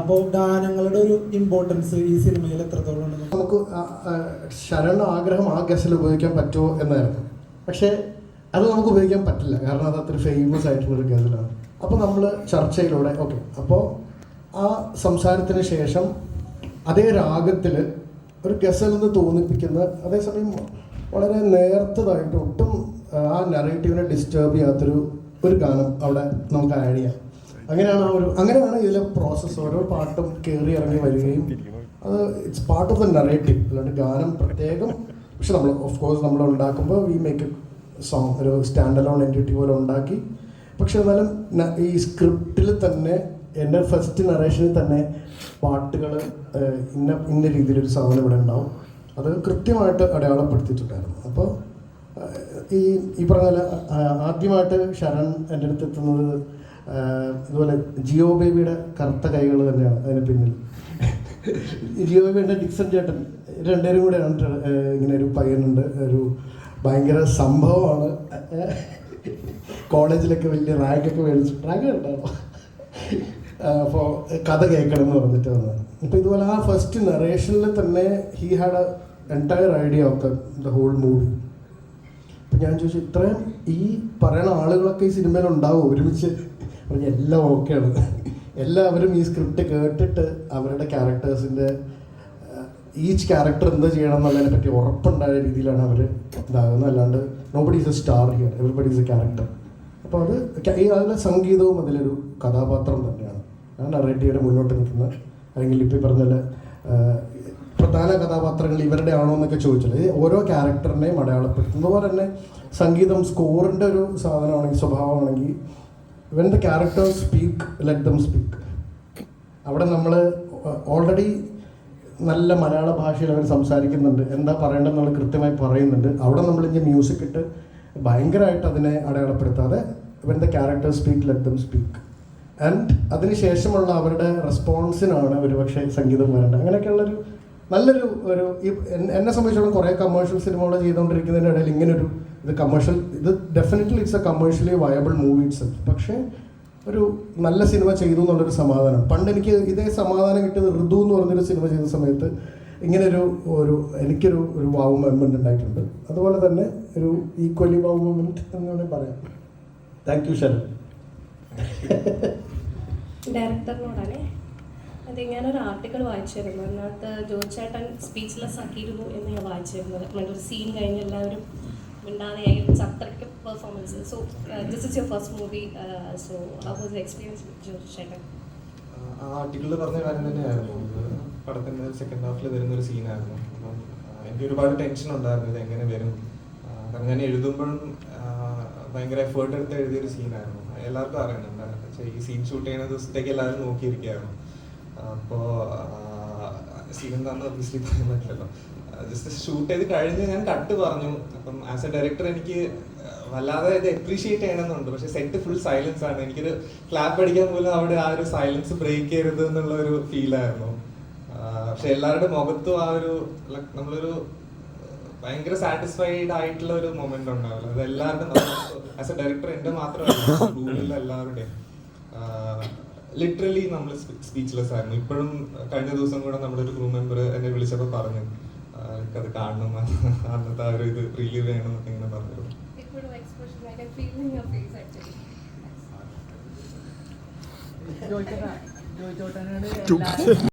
അപ്പോൾ ഗാനങ്ങളുടെ ഒരു ഇമ്പോർട്ടൻസ് ഈ സിനിമയിൽ എത്രത്തോളം ഉണ്ടെന്ന് നമുക്ക് ശരണ ആഗ്രഹം ആ ഗസൽ ഉപയോഗിക്കാൻ പറ്റുമോ എന്നായിരുന്നു. പക്ഷേ അത് നമുക്ക് ഉപയോഗിക്കാൻ പറ്റില്ല. കാരണം അത് അത്ര ഫേമസ് ആയിട്ടുള്ള ഒരു ഗസലാണ് അപ്പോൾ നമ്മൾ ചർച്ചയിലൂടെ ഓക്കെ അപ്പോൾ ആ സംസാരത്തിന് ശേഷം അതേ രാഗത്തിൽ ഒരു ഗസൽ എന്ന് തോന്നിപ്പിക്കുന്ന അതേസമയം വളരെ നേർത്തതായിട്ട് ഒട്ടും ആ നറേറ്റീവിനെ ഡിസ്റ്റേബ് ചെയ്യാത്തൊരു ഒരു ഗാനം അവിടെ നമുക്ക് ആഡ് ചെയ്യാം. അങ്ങനെയാണ് ആ ഒരു അങ്ങനെയാണ് ഇതിലെ പ്രോസസ്സ് ഓരോ പാട്ടും കയറി ഇറങ്ങി വരികയും അത് it's part of the narrative അല്ലാണ്ട് ഗാനം പ്രത്യേകം പക്ഷെ നമ്മൾ ഓഫ് കോഴ്സ് നമ്മൾ ഉണ്ടാക്കുമ്പോൾ വി മേക്ക് സോങ് ഒരു സ്റ്റാൻഡ് അലോൺ എന്റിറ്റി പോലെ ഉണ്ടാക്കി. പക്ഷെ എന്നാലും ഈ സ്ക്രിപ്റ്റിൽ തന്നെ എന്റെ ഫസ്റ്റ് നറേഷനിൽ തന്നെ പാട്ടുകൾ ഇന്ന ഇന്ന രീതിയിലൊരു സാധനം ഇവിടെ ഉണ്ടാവും. അത് കൃത്യമായിട്ട് അടയാളപ്പെടുത്തിയിട്ടുണ്ടായിരുന്നു. അപ്പോൾ ഈ ഈ പറഞ്ഞ ആദ്യമായിട്ട് ശരൺ എന്റെ അടുത്ത് എത്തുന്നത് ആ, ഇതുപോലെ ജിയോ ബേബിയുടെ കറുത്ത കൈകൾ തന്നെയാണ് അതിന് പിന്നിൽ. ജിയോ ബേബിയുടെ ഡിക്സൺ ചേട്ടൻ രണ്ടുപേരും കൂടെ ഇങ്ങനെ ഒരു പയ്യനുണ്ട്. ഒരു ഭയങ്കര സംഭവമാണ്. കോളേജിലൊക്കെ വലിയ റാങ്കൊക്കെ മേടിച്ചു റാങ്ക് ഉണ്ടായിരുന്നു അപ്പോൾ കഥ കേൾക്കണം എന്ന് പറഞ്ഞിട്ട് വന്നത് അപ്പോൾ ഇതുപോലെ ആ ഫസ്റ്റ് നറേഷനിൽ തന്നെ he had a entire idea of the whole movie അപ്പം ഞാൻ ചോദിച്ചു ഇത്രയും ഈ പറയണ ആളുകളൊക്കെ ഈ സിനിമയിൽ ഉണ്ടാവും? ഒരുമിച്ച് പറഞ്ഞ എല്ലാം ഓക്കെയാണ് എല്ലാവരും ഈ സ്ക്രിപ്റ്റ് കേട്ടിട്ട് അവരുടെ ക്യാരക്ടേഴ്സിന്റെ ഈച്ച് ക്യാരക്ടർ എന്താ ചെയ്യണം എന്നുള്ളതിനെ പറ്റി ഉറപ്പുണ്ടായ രീതിയിലാണ് അവർ ഇതാകുന്നത്. അല്ലാണ്ട് nobody is a star here everybody is a character അപ്പോൾ അത് അതിലെ സംഗീതവും അതിലൊരു കഥാപാത്രം തന്നെയാണ്. ആ നറേറ്റീവിനെ മുന്നോട്ട് നിൽക്കുന്ന അല്ലെങ്കിൽ ഇപ്പോൾ ഈ പറഞ്ഞ പോലെ, പ്രധാന കഥാപാത്രങ്ങൾ ഇവരുടെ ആണോ എന്നൊക്കെ ചോദിച്ചത് ഈ ഓരോ ക്യാരക്ടറിനെയും അടയാളപ്പെടുത്തുന്ന പോലെ തന്നെ സംഗീതം സ്കോറിന്റെ ഒരു സാധനമാണെങ്കിൽ സ്വഭാവമാണെങ്കിൽ when the characters speak let them speak അവിടെ നമ്മൾ ഓൾറെഡി നല്ല മലയാള ഭാഷയിൽ അവർ സംസാരിക്കുന്നുണ്ട്. എന്താ പറയേണ്ടതെന്നുള്ളത് കൃത്യമായി പറയുന്നുണ്ട്. അവിടെ നമ്മൾ ഇനി മ്യൂസിക് ഇട്ട് ഭയങ്കരമായിട്ട് അതിനെ അടയാളപ്പെടുത്താതെ when the character speak let them speak and അതിനുശേഷമുള്ള അവരുടെ റെസ്പോൺസിനാണ് ഒരുപക്ഷെ സംഗീതം വരേണ്ടത്. അങ്ങനെയൊക്കെയുള്ളൊരു നല്ലൊരു ഒരു എന്നെ സംബന്ധിച്ചിടത്തോളം കുറേ കമേഴ്ഷ്യൽ സിനിമകൾ ചെയ്തുകൊണ്ടിരിക്കുന്നതിന്റെ ഇടയിൽ ഇങ്ങനൊരു ഇത് കമേഴ്ഷ്യൽ ഇത് definitely it's a commercially viable movie it's പക്ഷേ ഒരു നല്ല സിനിമ ചെയ്തു എന്നുള്ളൊരു സമാധാനം. പണ്ട് എനിക്ക് ഇതേ സമാധാനം കിട്ടിയത് ഋതു എന്ന് പറഞ്ഞൊരു സിനിമ ചെയ്ത സമയത്ത് ഇങ്ങനൊരു ഒരു എനിക്കൊരു ഒരു വാവ് മൊമെന്റ് ഉണ്ടായിട്ടുണ്ട്. അതുപോലെ തന്നെ ഒരു ഈക്വലി വാവ് മൊമെന്റ് എന്ന് വേണമെങ്കിൽ പറയാം. താങ്ക് യു ശരൺ ഡയറക്ടറിനോടാണേ അതെ ഞാനൊരു ആർട്ടിക്കിൾ വായിച്ചിരുന്നു. അതിനകത്ത് ജോർജ് ചേട്ടൻ സ്പീച്ച്ലെസ് ആക്കിയിരുന്നു എന്ന് ഞാൻ വായിച്ചിരുന്നത്. ഒരു സീൻ കഴിഞ്ഞ് എല്ലാവരും മിണ്ടാതെയായി it's performance so this is your first movie so how was experience ചേട്ടൻ ആർട്ടിക്കിളിൽ പറഞ്ഞ കാര്യം തന്നെയായിരുന്നു. ഇത് പടത്തിന്റെ സെക്കൻഡ് ഹാഫിൽ വരുന്ന ഒരു സീനായിരുന്നു അപ്പം എനിക്ക് ഒരുപാട് ടെൻഷൻ ഉണ്ടായിരുന്നു ഇത് എങ്ങനെ വരും. കാരണം ഞാൻ എഴുതുമ്പോഴും ഭയങ്കര എഫേർട്ട് എടുത്ത് എഴുതിയൊരു സീനായിരുന്നു എല്ലാവർക്കും അറിയണം. ഈ സീൻ ഷൂട്ട് ചെയ്യുന്ന ദിവസത്തേക്ക് എല്ലാവരും നോക്കിയിരിക്കുകയായിരുന്നു. അപ്പോൾ സീൻ എന്താണെന്ന് ഒബ്വിയസ്ലി പറയാൻ പറ്റില്ലല്ലോ. ജസ്റ്റ് ഷൂട്ട് ചെയ്ത് കഴിഞ്ഞ് ഞാൻ കട്ട് പറഞ്ഞു. അപ്പം ആസ് എ ഡയറക്ടർ എനിക്ക് വല്ലാതെ ഇത് അപ്രീഷിയേറ്റ് ചെയ്യണമെന്നുണ്ട്. പക്ഷെ സെറ്റ് ഫുൾ സൈലൻസ് ആണ്. എനിക്കൊരു ക്ലാപ്പ് അടിക്കാൻ പോലും അവിടെ ആ ഒരു സൈലൻസ് ബ്രേക്ക് ചെയ്യരുത് എന്നുള്ള ഒരു ഫീലായിരുന്നു പക്ഷെ എല്ലാവരുടെ മുഖത്തും ആ ഒരു നമ്മളൊരു ഭയങ്കര സാറ്റിസ്ഫൈഡ് ആയിട്ടുള്ള ഒരു മൊമെന്റ് ഉണ്ടാവില്ല. അത് എല്ലാവരുടെയും ആസ് എ ഡയറക്ടർ എന്റെ മാത്രമല്ല എല്ലാവരുടെയും. ലിറ്ററലി നമ്മൾ സ്പീച്ച്ലെസ് ആയിരുന്നു. ഇപ്പോഴും കഴിഞ്ഞ ദിവസം കൂടെ നമ്മുടെ ഒരു ക്രൂ മെമ്പർ എന്നെ വിളിച്ചപ്പോൾ പറഞ്ഞു അത് കാണണം അന്നത്തെ ആ ഒരു ഇത് റിലീവ് ചെയ്യണം എന്നൊക്കെ ഇങ്ങനെ പറഞ്ഞു ഇപ്പോഴും